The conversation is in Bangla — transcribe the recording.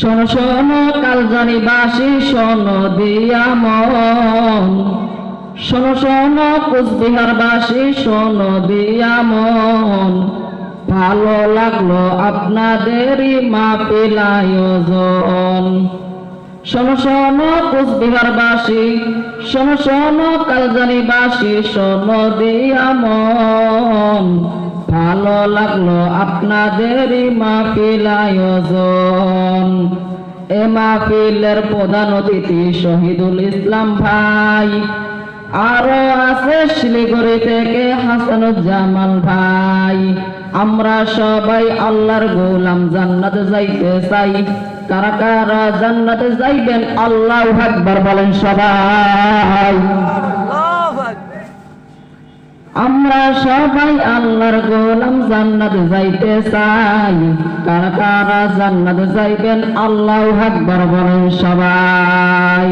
শোনো শোনো, কাল জানি বাসি শোনো, দিয়া মন। শোনো শোনো, কুচবিহার বাসি শোনো, দিয়া মন। ভালো লাগল আপনাদেরই মাহফিল আয়োজন। শোনো শোনো, কুচবিহার বাসি শোনো শোনো কালজানি বাসি শোনো, দিয়া মন। লাগল আপনাদেরই মাহফিল আয়োজন। এ মাহফিলের প্রধান অতিথি শহীদুল ইসলাম ভাই। আরও আছে শিলিগুড়ি থেকে হাসানুজ্জামান ভাই। আমরা সবাই আল্লাহর গোলাম জান্নাতে যাইতে চাই। কারা কারা জান্নাতে যাইবেন? আল্লাহ আকবার বলেন সবাই। আমরা সবাই আল্লাহর গোলাম, জান্নাত যাইতে চাই। কারা কারা জান্নাত যাইবেন, আল্লাহ হাত বলেন সবাই।